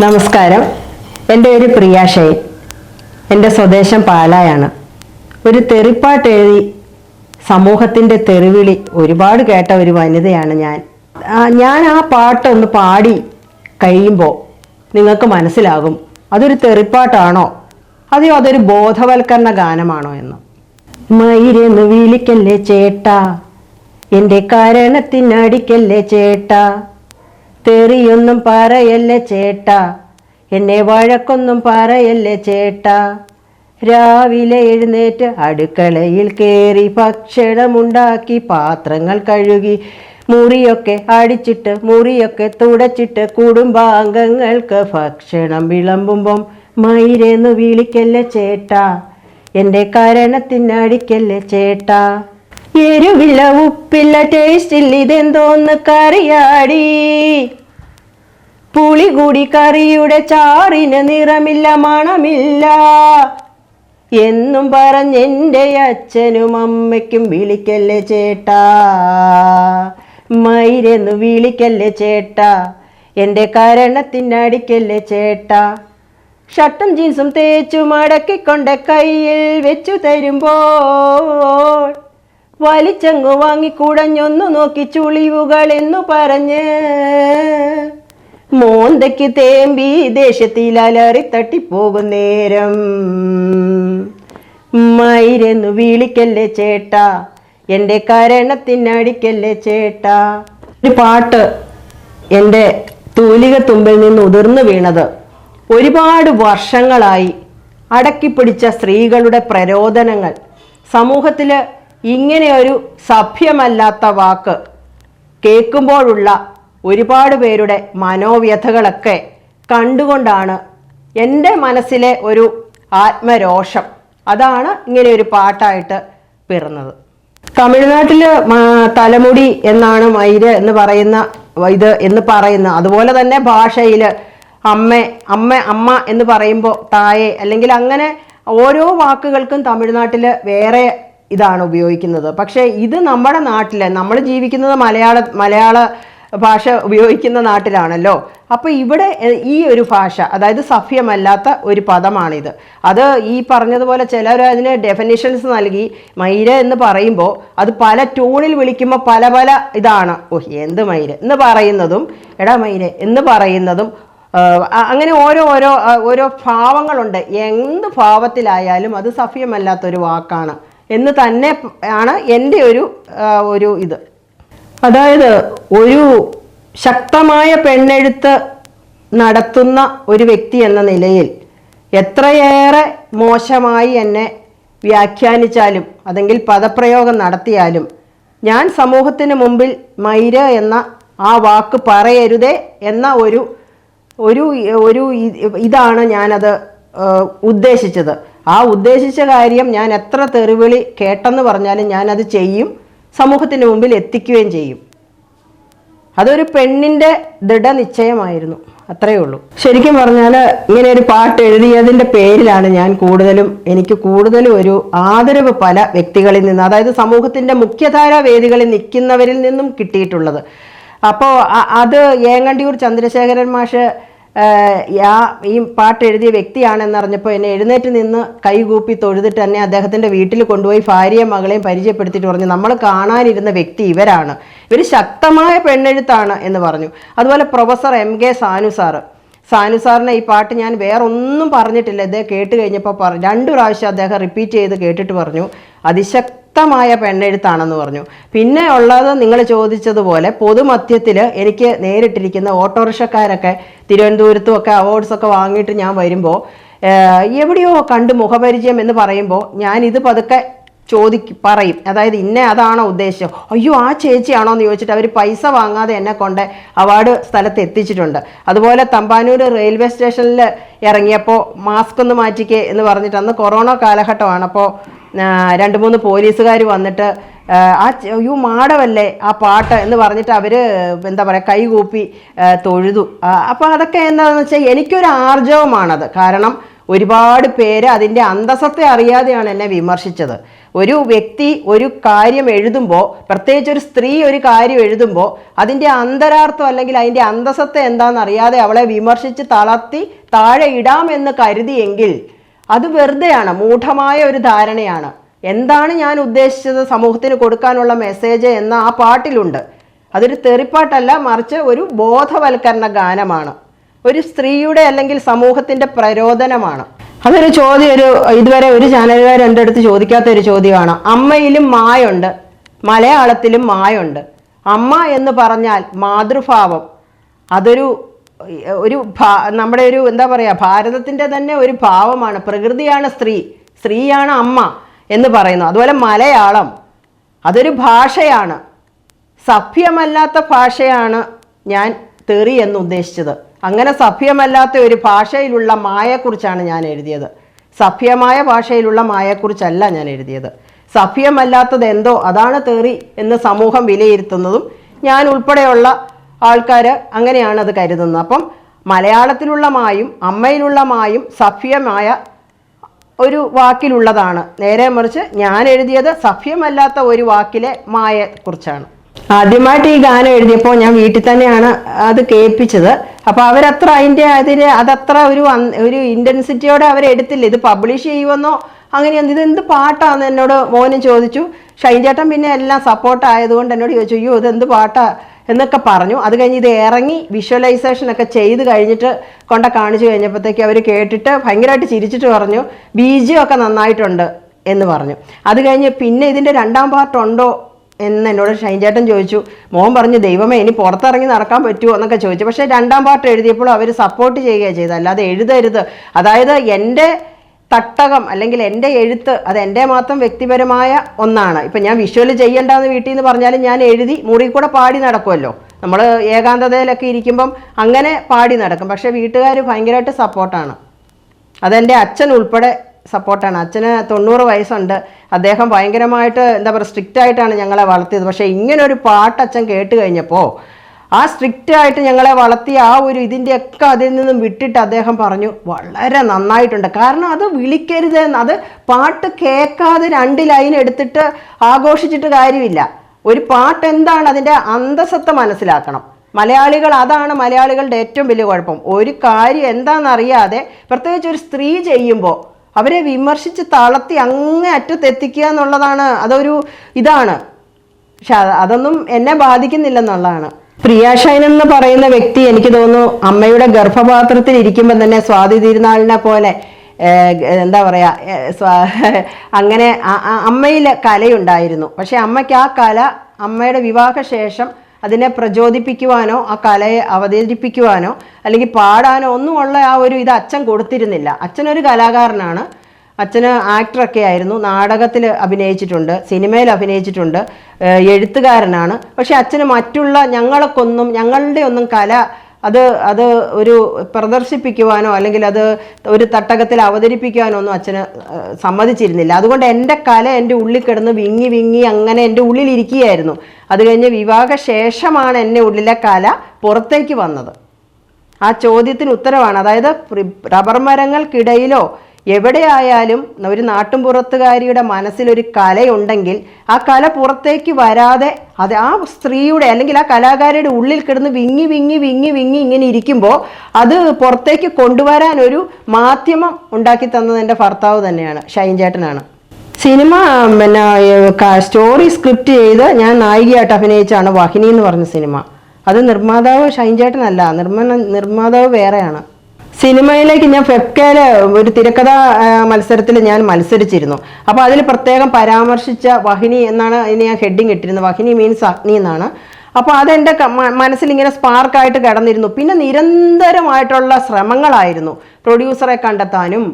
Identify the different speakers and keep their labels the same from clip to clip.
Speaker 1: നമസ്കാരം. എന്റെ ഒരു പ്രിയാഷയൻ എന്റെ സ്വദേശം പാലായാണ്. ഒരു തെറിപ്പാട്ട് എഴുതി സമൂഹത്തിന്റെ തെറിവിളി ഒരുപാട് കേട്ട ഒരു വനിതയാണ് ഞാൻ. ഞാൻ ആ പാട്ടൊന്ന് പാടി കഴിയുമ്പോൾ നിങ്ങൾക്ക് മനസ്സിലാകും. അതൊരു തെറിപ്പാട്ടാണോ? അതെയോ അതൊരു ബോധവൽക്കരണ ഗാനമാണോ എന്ന്. മയിരെന്ന് വിളിക്കല്ലേ ചേട്ടാ? എന്റെ കാരണത്തിനടിക്കല്ലേ ചേട്ടാ? തെറിയൊന്നും പറയല്ലേ ചേട്ട? എന്നെ വഴക്കൊന്നും പറയല്ലേ ചേട്ട? രാവിലെ എഴുന്നേറ്റ് അടുക്കളയിൽ കയറി ഭക്ഷണമുണ്ടാക്കി പാത്രങ്ങൾ കഴുകി മുറിയൊക്കെ അടിച്ചിട്ട് മുറിയൊക്കെ തുടച്ചിട്ട് കുടുംബാംഗങ്ങൾക്ക് ഭക്ഷണം വിളമ്പുമ്പം മയിരെന്ന് വിളിക്കല്ലേ ചേട്ടാ? എന്റെ കരണത്തിനടിക്കല്ലേ ചേട്ടാ? എരുവില്ല ഉപ്പില്ല ടേസ്റ്റിൽ ഇതെന്തോന്ന് കറിയാടി? പുളി കൂടി കറിയുടെ ചാറിന് നിറമില്ല മണമില്ല. എന്നും പറഞ്ഞെന്റെ അച്ഛനും അമ്മയ്ക്കും വിളിക്കല്ലേ ചേട്ടാ? മയിരെന്ന് വിളിക്കല്ലേ ചേട്ടാ? എന്റെ കരണത്തിനടിക്കല്ലേ ചേട്ടാ? ഷർട്ടും ജീൻസും തേച്ചു മടക്കിക്കൊണ്ട് കയ്യിൽ വെച്ചു തരുമ്പോൾ വലിച്ചങ്ങു വാങ്ങി കുടഞ്ഞൊന്നു നോക്കി ചുളിവുകൾ എന്നു പറഞ്ഞ്. മോന്തയ്ക്ക് തേമ്പി ദേശത്തിൽ അലറി തട്ടിപ്പോകും നേരം. മയിരെന്നു വിളിക്കല്ലേ ചേട്ടാ? എന്റെ കരണത്തിനടിക്കല്ലേ ചേട്ടാ? ഒരു പാട്ട് എന്റെ തൂലിക തുമ്പിൽ നിന്ന് ഉതിർന്നു വീണത്. ഒരുപാട് വർഷങ്ങളായി അടക്കിപ്പിടിച്ച സ്ത്രീകളുടെ പ്രരോദനങ്ങൾ സമൂഹത്തിൽ ഇങ്ങനെ ഒരു സഭ്യമല്ലാത്ത വാക്ക് കേൾക്കുമ്പോഴുള്ള ഒരുപാട് പേരുടെ മനോവ്യഥകളൊക്കെ കണ്ടുകൊണ്ടാണ് എന്റെ മനസ്സിലെ ഒരു ആത്മരോഷം. അതാണ് ഇങ്ങനെ ഒരു പാട്ടായിട്ട് പിറന്നത്. തമിഴ്നാട്ടിൽ തലമുടി എന്നാണ് മയിര് എന്ന് പറയുന്ന ഇത് എന്ന് പറയുന്ന അതുപോലെ തന്നെ ഭാഷയിൽ അമ്മ അമ്മ അമ്മ എന്ന് പറയുമ്പോൾ തായെ അല്ലെങ്കിൽ അങ്ങനെ ഓരോ വാക്കുകൾക്കും തമിഴ്നാട്ടിൽ വേറെ ഇതാണ് ഉപയോഗിക്കുന്നത്. പക്ഷേ ഇത് നമ്മുടെ നാട്ടിൽ നമ്മൾ ജീവിക്കുന്നത് മലയാള മലയാള ഭാഷ ഉപയോഗിക്കുന്ന നാട്ടിലാണല്ലോ. അപ്പോൾ ഇവിടെ ഈ ഒരു ഭാഷ അതായത് സഫ്യമല്ലാത്ത ഒരു പദമാണിത്. അത് ഈ പറഞ്ഞതുപോലെ ചിലർ അതിന് ഡെഫിനിഷൻസ് നൽകി മൈര എന്ന് പറയുമ്പോൾ അത് പല ടൂണിൽ വിളിക്കുമ്പോൾ പല പല ഇതാണ്. ഓഹ് എന്ത് മൈര? എന്ന് പറയുന്നതും എടാ മൈര എന്ന് പറയുന്നതും അങ്ങനെ ഓരോ ഓരോ ഓരോ ഭാവങ്ങളുണ്ട്. എന്ത് ഭാവത്തിലായാലും അത് സഭ്യമല്ലാത്തൊരു വാക്കാണ്. എന്ന് തന്നെ ആണ് എന്റെ ഒരു ഒരു ഇത്. അതായത് ഒരു ശക്തമായ പെണ്ണെഴുത്ത് നടത്തുന്ന ഒരു വ്യക്തി എന്ന നിലയിൽ എത്രയേറെ മോശമായി എന്നെ വ്യാഖ്യാനിച്ചാലും അതെങ്കിൽ പദപ്രയോഗം നടത്തിയാലും ഞാൻ സമൂഹത്തിന് മുമ്പിൽ മൈര എന്ന ആ വാക്ക് പറയരുതേ എന്ന ഒരു ഒരു ഒരു ഇതാണ് ഞാനത് ഉദ്ദേശിച്ചത്. ആ ഉദ്ദേശിച്ച കാര്യം ഞാൻ എത്ര തെറിവിളി കേട്ടെന്ന് പറഞ്ഞാലും ഞാനത് ചെയ്യും സമൂഹത്തിന്റെ മുമ്പിൽ എത്തിക്കുകയും ചെയ്യും. അതൊരു പെണ്ണിന്റെ ദൃഢനിശ്ചയമായിരുന്നു. അത്രയേ ഉള്ളൂ. ശരിക്കും പറഞ്ഞാൽ ഇങ്ങനെ ഒരു പാട്ട് എഴുതിയതിന്റെ പേരിലാണ് ഞാൻ കൂടുതലും എനിക്ക് കൂടുതലും ഒരു ആദരവ് പല വ്യക്തികളിൽ നിന്ന് അതായത് സമൂഹത്തിന്റെ മുഖ്യധാരാ വേദികളിൽ നിൽക്കുന്നവരിൽ നിന്നും കിട്ടിയിട്ടുള്ളത്. അപ്പോൾ അത് ഏങ്ങണ്ടിയൂർ ചന്ദ്രശേഖരൻ മാഷ് യാ- ഈ പാട്ട് എഴുതിയ വ്യക്തിയാണെന്നറിഞ്ഞപ്പോൾ എന്നെ എഴുന്നേറ്റ് നിന്ന് കൈകൂപ്പി തൊഴുതിട്ട് തന്നെ അദ്ദേഹത്തിന്റെ വീട്ടിൽ കൊണ്ടുപോയി ഭാര്യയും മകളെയും പരിചയപ്പെടുത്തിയിട്ട് പറഞ്ഞു നമ്മൾ കാണാനിരുന്ന വ്യക്തി ഇവരാണ്. ഇവർ ശക്തമായ പെണ്ണെഴുത്താണ് എന്ന് പറഞ്ഞു. അതുപോലെ professor M K Sanu sir. Sanu സാറിനെ ഈ പാട്ട് ഞാൻ വേറൊന്നും പറഞ്ഞിട്ടില്ല. ഇദ്ദേഹം കേട്ട് കഴിഞ്ഞപ്പോൾ പറഞ്ഞു രണ്ട് പ്രാവശ്യം അദ്ദേഹം റിപ്പീറ്റ് ചെയ്ത് കേട്ടിട്ട് പറഞ്ഞു അതിശക്തമായ പെണ്ണെഴുത്താണെന്ന് പറഞ്ഞു. പിന്നെ ഉള്ളത് നിങ്ങൾ ചോദിച്ചതുപോലെ പൊതുമധ്യത്തിൽ എനിക്ക് നേരിട്ടിരിക്കുന്ന ഓട്ടോറിക്ഷക്കാരൊക്കെ തിരുവനന്തപുരത്തും ഒക്കെ അവാർഡ്സൊക്കെ വാങ്ങിയിട്ട് ഞാൻ വരുമ്പോൾ എവിടെയോ കണ്ട് മുഖപരിചയം എന്ന് പറയുമ്പോൾ ഞാൻ ഇത് പതുക്കെ ചോദിക്കും പറയും. അതായത് ഇന്നെ അതാണോ ഉദ്ദേശം? അയ്യോ ആ ചേച്ചിയാണോ എന്ന് ചോദിച്ചിട്ട് അവർ പൈസ വാങ്ങാതെ എന്നെ കൊണ്ട് അവാർഡ് സ്ഥലത്ത് എത്തിച്ചിട്ടുണ്ട്. അതുപോലെ തമ്പാനൂർ റെയിൽവേ സ്റ്റേഷനിൽ ഇറങ്ങിയപ്പോൾ മാസ്ക് ഒന്ന് മാറ്റിക്കേ എന്ന് പറഞ്ഞിട്ട് അന്ന് കൊറോണ കാലഘട്ടമാണ്. അപ്പോൾ രണ്ട് മൂന്ന് പോലീസുകാർ വന്നിട്ട് ആ, യൂ മാടവല്ലേ ആ പാട്ട് എന്ന് പറഞ്ഞിട്ട് അവർ എന്താ പറയുക കൈകൂപ്പി തൊഴുതു. അപ്പോൾ അതൊക്കെ എന്താണെന്ന് വെച്ചാൽ എനിക്കൊരു ആർജവമാണത്. കാരണം ഒരുപാട് പേര് അതിന്റെ അന്തസത്തെ അറിയാതെയാണ് എന്നെ വിമർശിച്ചത്. ഒരു വ്യക്തി ഒരു കാര്യം എഴുതുമ്പോൾ പ്രത്യേകിച്ച് ഒരു സ്ത്രീ ഒരു കാര്യം എഴുതുമ്പോൾ അതിന്റെ അന്തരാർത്ഥം അല്ലെങ്കിൽ അതിന്റെ അന്തസത്തെ എന്താണെന്ന് അറിയാതെ അവളെ വിമർശിച്ച് തളർത്തി താഴെ ഇടാമെന്ന് കരുതിയെങ്കിൽ അത് വെറുതെയാണ് മൂഢമായ ഒരു ധാരണയാണ്. എന്താണ് ഞാൻ ഉദ്ദേശിച്ചത്? സമൂഹത്തിന് കൊടുക്കാനുള്ള മെസ്സേജ് എന്ന ആ പാട്ടിലുണ്ട്. അതൊരു തെറിപ്പാട്ടല്ല മറിച്ച് ഒരു ബോധവൽക്കരണ ഗാനമാണ്. ഒരു സ്ത്രീയുടെ അല്ലെങ്കിൽ സമൂഹത്തിന്റെ പ്രരോദനമാണ് അതൊരു ചോദ്യം ഒരു ഇതുവരെ ഒരു ചാനലുകാർ എന്റെ അടുത്ത് ചോദിക്കാത്ത ഒരു ചോദ്യമാണ്. അമ്മയിലും മായുണ്ട് മലയാളത്തിലും മായുണ്ട്. അമ്മ എന്ന് പറഞ്ഞാൽ മാതൃഭാവം. അതൊരു ഒരു നമ്മുടെ ഒരു എന്താ പറയുക ഭാരതത്തിന്റെ തന്നെ ഒരു ഭാവമാണ്. പ്രകൃതിയാണ് സ്ത്രീ സ്ത്രീയാണ് അമ്മ എന്ന് പറയുന്നു അതുപോലെ മലയാളം അതൊരു ഭാഷയാണ്. സഭ്യമല്ലാത്ത ഭാഷയാണ് ഞാൻ തെറി എന്ന് ഉദ്ദേശിച്ചത്. അങ്ങനെ സഭ്യമല്ലാത്ത ഒരു ഭാഷയിലുള്ള മായയെക്കുറിച്ചാണ് ഞാൻ എഴുതിയത്. സഭ്യമായ ഭാഷയിലുള്ള മായയെക്കുറിച്ചല്ല ഞാൻ എഴുതിയത്. സഭ്യമല്ലാത്തത് എന്തോ അതാണ് തെറി എന്ന് സമൂഹം വിലയിരുത്തുന്നതും ഞാൻ ഉൾപ്പെടെയുള്ള ആൾക്കാർ അങ്ങനെയാണ് അത് കരുതുന്നത്. അപ്പം മലയാളത്തിലുള്ള മായും അമ്മയിലുള്ള മായും സഭ്യമായ ഒരു വാക്കിലുള്ളതാണ്. നേരെ മറിച്ച് ഞാൻ എഴുതിയത് സഭ്യമല്ലാത്ത ഒരു വാക്കിലെ മായെ കുറിച്ചാണ്. ആദ്യമായിട്ട് ഈ ഗാനം എഴുതിയപ്പോൾ ഞാൻ വീട്ടിൽ തന്നെയാണ് അത് കേൾപ്പിച്ചത്. അപ്പോൾ അവരത്ര അതിന്റെ അതിന് അതത്ര ഒരു ഒരു ഇന്റൻസിറ്റിയോടെ അവരെടുത്തില്ല ഇത് പബ്ലിഷ് ചെയ്യുമെന്നോ അങ്ങനെ ഇത് എന്ത് പാട്ടാന്ന് എന്നോട് മോനും ചോദിച്ചു. ഷൈൻ ചേട്ടൻ പിന്നെ എല്ലാം സപ്പോർട്ട് ആയതുകൊണ്ട് എന്നോട് ചോദിച്ചു അയ്യോ ഇത് എന്ത് പാട്ടാ? എന്നൊക്കെ പറഞ്ഞു. അത് കഴിഞ്ഞ് ഇത് ഇറങ്ങി വിഷ്വലൈസേഷൻ ഒക്കെ ചെയ്ത് കഴിഞ്ഞിട്ട് കൊണ്ട കാണിച്ചു കഴിഞ്ഞപ്പോഴത്തേക്ക് അവർ കേട്ടിട്ട് ഭയങ്കരമായിട്ട് ചിരിച്ചിട്ട് പറഞ്ഞു ബീജിയം ഒക്കെ നന്നായിട്ടുണ്ട് എന്ന് പറഞ്ഞു. അത് കഴിഞ്ഞ് പിന്നെ ഇതിന്റെ രണ്ടാം പാർട്ട് ഉണ്ടോ എന്ന് എന്നോട് ഷൈൻ ചേട്ടൻ ചോദിച്ചു. മോൻ പറഞ്ഞു ദൈവമേ ഇനി പുറത്തിറങ്ങി നടക്കാൻ പറ്റുമോ എന്നൊക്കെ ചോദിച്ചു. പക്ഷേ രണ്ടാം പാർട്ട് എഴുതിയപ്പോൾ അവർ സപ്പോർട്ട് ചെയ്യുകയാണ് ചെയ്തത്. അല്ലാതെ എഴുതരുത്. അതായത് എന്റെ തട്ടകം അല്ലെങ്കിൽ എന്റെ എഴുത്ത് അത് എന്റെ മാത്രം വ്യക്തിപരമായ ഒന്നാണ്. ഇപ്പം ഞാൻ വിഷ്വൽ ചെയ്യണ്ടെന്ന് വീട്ടിൽ നിന്ന് പറഞ്ഞാലും ഞാൻ എഴുതി മുറി കൂടെ പാടി നടക്കുമല്ലോ നമ്മൾ ഏകാന്തതയിലൊക്കെ ഇരിക്കുമ്പം അങ്ങനെ പാടി നടക്കും. പക്ഷേ വീട്ടുകാർ ഭയങ്കരമായിട്ട് സപ്പോർട്ടാണ് അതെന്റെ അച്ഛൻ ഉൾപ്പെടെ സപ്പോർട്ടാണ് അച്ഛന് തൊണ്ണൂറ് വയസ്സുണ്ട്. അദ്ദേഹം ഭയങ്കരമായിട്ട് എന്താ പറയുക സ്ട്രിക്റ്റ് ആയിട്ടാണ് ഞങ്ങളെ വളർത്തിയത്. പക്ഷേ ഇങ്ങനൊരു പാട്ട് അച്ഛൻ കേട്ട് കഴിഞ്ഞപ്പോൾ ആ സ്ട്രിക്റ്റ് ആയിട്ട് ഞങ്ങളെ വളർത്തിയ ആ ഒരു ഇതിന്റെയൊക്കെ അതിൽ നിന്നും വിട്ടിട്ട് അദ്ദേഹം പറഞ്ഞു വളരെ നന്നായിട്ടുണ്ട്. കാരണം അത് വിളിക്കരുത് അത് പാട്ട് കേൾക്കാതെ രണ്ട് ലൈൻ എടുത്തിട്ട് ആഘോഷിച്ചിട്ട് കാര്യമില്ല. ഒരു പാട്ട് എന്താണ് അതിന്റെ അന്തസത്ത മനസ്സിലാക്കണം. മലയാളികൾ അതാണ് മലയാളികളുടെ ഏറ്റവും വലിയ കുഴപ്പം. ഒരു കാര്യം എന്താണെന്നറിയാതെ പ്രത്യേകിച്ച് ഒരു സ്ത്രീ ചെയ്യുമ്പോൾ അവരെ വിമർശിച്ച് തളർത്തി അങ്ങേ അറ്റത്തെത്തിക്കുക എന്നുള്ളതാണ് അതൊരു ഇതാണ്. പക്ഷെ അതൊന്നും എന്നെ ബാധിക്കുന്നില്ലെന്നുള്ളതാണ് പ്രിയ ഷൈൻ എന്ന് പറയുന്ന വ്യക്തി എനിക്ക് തോന്നുന്നു അമ്മയുടെ ഗർഭപാത്രത്തിൽ ഇരിക്കുമ്പോൾ തന്നെ സ്വാതി തിരുനാളിനെ പോലെ എന്താ പറയാ സ്വാ- അങ്ങനെ അമ്മയിൽ കലയുണ്ടായിരുന്നു. പക്ഷെ അമ്മയ്ക്ക് ആ കല അമ്മയുടെ വിവാഹശേഷം അതിനെ പ്രചോദിപ്പിക്കുവാനോ ആ കലയെ അവതരിപ്പിക്കുവാനോ അല്ലെങ്കിൽ പാടാനോ ഒന്നുമുള്ള ആ ഒരു ഇത് അച്ഛൻ കൊടുത്തിരുന്നില്ല. അച്ഛനൊരു കലാകാരനാണ്. അച്ഛന് ആക്ടറൊക്കെ ആയിരുന്നു. നാടകത്തിൽ അഭിനയിച്ചിട്ടുണ്ട്. സിനിമയിൽ അഭിനയിച്ചിട്ടുണ്ട്. എഴുത്തുകാരനാണ്. പക്ഷെ അച്ഛന് മറ്റുള്ള ഞങ്ങൾക്കൊന്നും ഞങ്ങളുടെ ഒന്നും കല അത് അത് ഒരു പ്രദർശിപ്പിക്കുവാനോ അല്ലെങ്കിൽ അത് ഒരു തട്ടകത്തിൽ അവതരിപ്പിക്കുവാനോ ഒന്നും അച്ഛന് സമ്മതിച്ചിരുന്നില്ല. അതുകൊണ്ട് എന്റെ കല എന്റെ ഉള്ളിൽ കിടന്ന് വിങ്ങി വിങ്ങി അങ്ങനെ എന്റെ ഉള്ളിലിരിക്കുകയായിരുന്നു അത് കഴിഞ്ഞ് വിവാഹ ശേഷമാണ് എന്റെ ഉള്ളിലെ കല പുറത്തേക്ക് വന്നത്. ആ ചോദ്യത്തിന് ഉത്തരവാണ്. അതായത് റബ്ബർ മരങ്ങൾക്കിടയിലോ എവിടെയായാലും ഒരു നാട്ടുംപുറത്തുകാരിയുടെ മനസ്സിലൊരു കലയുണ്ടെങ്കിൽ ആ കല പുറത്തേക്ക് വരാതെ അത് ആ സ്ത്രീയുടെ അല്ലെങ്കിൽ ആ കലാകാരിയുടെ ഉള്ളിൽ കിടന്ന് വിങ്ങി വിങ്ങി വിങ്ങി വിങ്ങി ഇങ്ങനെ ഇരിക്കുമ്പോൾ അത് പുറത്തേക്ക് കൊണ്ടുവരാൻ ഒരു മാധ്യമം ഉണ്ടാക്കി തന്നത് എന്റെ ഭർത്താവ് തന്നെയാണ് ഷൈൻ ചേട്ടനാണ്. സിനിമ പിന്നെ സ്റ്റോറി സ്ക്രിപ്റ്റ് ചെയ്ത് ഞാൻ നായികയായിട്ട് അഭിനയിച്ചാണ് വാഹിനി എന്ന് പറഞ്ഞ സിനിമ. അത് നിർമ്മാതാവ് ഷൈൻ ചേട്ടനല്ല നിർമ്മ നിർമ്മാതാവ് വേറെയാണ്. സിനിമയിലേക്ക് ഞാൻ ഫെഫ്കയിൽ ഒരു തിരക്കഥ മത്സരത്തിൽ ഞാൻ മത്സരിച്ചിരുന്നു. അപ്പോൾ അതിൽ പ്രത്യേകം പരാമർശിച്ച വഹിനി എന്നാണ് അതിന് ഞാൻ ഹെഡിങ് ഇട്ടിരുന്നത്. വഹിനി മീൻസ് അഗ്നി എന്നാണ്. അപ്പോൾ അതെന്റെ മനസ്സിൽ ഇങ്ങനെ സ്പാർക്കായിട്ട് കിടന്നിരുന്നു. പിന്നെ നിരന്തരമായിട്ടുള്ള ശ്രമങ്ങളായിരുന്നു പ്രൊഡ്യൂസറെ കണ്ടെത്താനും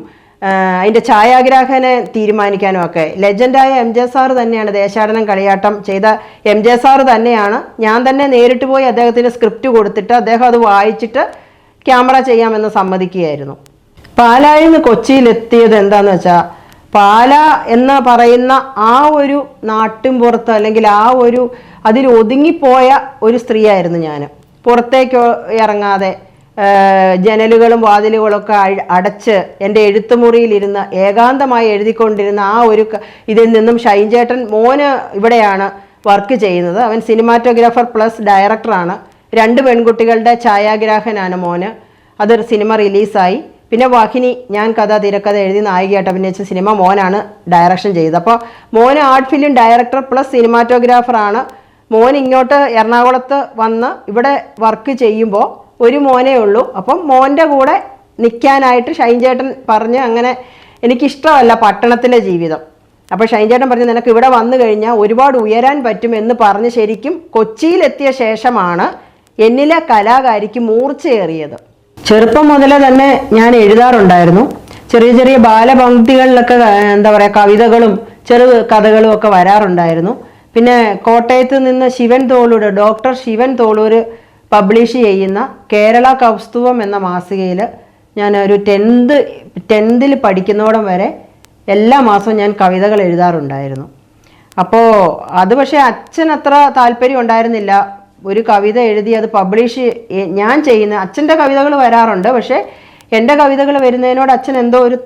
Speaker 1: അതിന്റെ അതിന്റെ ഛായാഗ്രാഹകനെ തീരുമാനിക്കാനും ഒക്കെ. ലെജൻഡായ എം ജെ സാറ് തന്നെയാണ് ദേശാടനം കളിയാട്ടം ചെയ്ത എം ജെ സാറ് തന്നെയാണ്. ഞാൻ തന്നെ നേരിട്ട് പോയി അദ്ദേഹത്തിന് സ്ക്രിപ്റ്റ് കൊടുത്തിട്ട് അദ്ദേഹം അത് വായിച്ചിട്ട് ക്യാമറ ചെയ്യാമെന്ന് സമ്മതിക്കുകയായിരുന്നു. പാലായിൽ നിന്ന് കൊച്ചിയിലെത്തിയത് എന്താന്ന് വെച്ചാൽ പാല എന്ന് പറയുന്ന ആ ഒരു നാട്ടിൻപുറത്ത് അല്ലെങ്കിൽ ആ ഒരു അതിൽ ഒതുങ്ങിപ്പോയ ഒരു സ്ത്രീയായിരുന്നു ഞാൻ പുറത്തേക്ക് ഇറങ്ങാതെ ജനലുകളും വാതിലുകളൊക്കെ അടച്ച് എന്റെ എഴുത്തുമുറിയിലിരുന്ന് ഏകാന്തമായി എഴുതിക്കൊണ്ടിരുന്ന ആ ഒരു ഇതിൽ നിന്നും ഷൈൻ ചേട്ടൻ മോന് ഇവിടെയാണ് വർക്ക് ചെയ്യുന്നത്. അവൻ സിനിമാറ്റോഗ്രാഫർ പ്ലസ് ഡയറക്ടറാണ്. രണ്ട് പെൺകുട്ടികളുടെ ഛായാഗ്രാഹകനാണ് മോന്. അതൊരു സിനിമ റിലീസായി. പിന്നെ വാഹിനി ഞാൻ കഥ തിരക്കഥ എഴുതി നായികയായിട്ട് അഭിനയിച്ച സിനിമ മോനാണ് ഡയറക്ഷൻ ചെയ്തത്. അപ്പോൾ മോന് ആർട്ട് ഫിലിം ഡയറക്ടർ പ്ലസ് സിനിമാറ്റോഗ്രാഫറാണ് മോൻ ഇങ്ങോട്ട് എറണാകുളത്ത് വന്ന് ഇവിടെ വർക്ക് ചെയ്യുമ്പോൾ ഒരു മോനേ ഉള്ളൂ. അപ്പം മോന്റെ കൂടെ നിൽക്കാനായിട്ട് ഷൈൻ ചേട്ടൻ പറഞ്ഞ് അങ്ങനെ എനിക്കിഷ്ടമല്ല പട്ടണത്തിലെ ജീവിതം. അപ്പോൾ ഷൈൻ ചേട്ടൻ പറഞ്ഞു നിനക്ക് ഇവിടെ വന്നു കഴിഞ്ഞാൽ ഒരുപാട് ഉയരാൻ പറ്റും എന്ന് പറഞ്ഞ് ശരിക്കും കൊച്ചിയിലെത്തിയ ശേഷമാണ് എന്നിലെ കലാകാരിക്ക് മൂർച്ചയേറിയത്. ചെറുപ്പം മുതലേ തന്നെ ഞാൻ എഴുതാറുണ്ടായിരുന്നു. ചെറിയ ചെറിയ ബാലപംക്തികളിലൊക്കെ എന്താ പറയുക കവിതകളും ചെറു കഥകളും ഒക്കെ വരാറുണ്ടായിരുന്നു. പിന്നെ കോട്ടയത്ത് നിന്ന് ശിവൻ തോളൂർ ഡോക്ടർ ശിവൻ തോളൂർ പബ്ലിഷ് ചെയ്യുന്ന കേരള കൗസ്തുവം എന്ന മാസികയിൽ ഞാൻ ഒരു ടെൻത്ത് ടെൻത്തിൽ പഠിക്കുന്നോടം വരെ എല്ലാ മാസവും ഞാൻ കവിതകൾ എഴുതാറുണ്ടായിരുന്നു. അപ്പോൾ അത് പക്ഷേ അച്ഛൻ അത്ര താല്പര്യം ഉണ്ടായിരുന്നില്ല. ഒരു കവിത എഴുതി അത് പബ്ലിഷ് ഞാൻ ചെയ്യുന്ന അച്ഛന്റെ കവിതകൾ വരാറുണ്ട് പക്ഷേ എന്റെ കവിതകൾ വരുന്നതിനോട് അച്ഛൻ എന്തോ ഒരു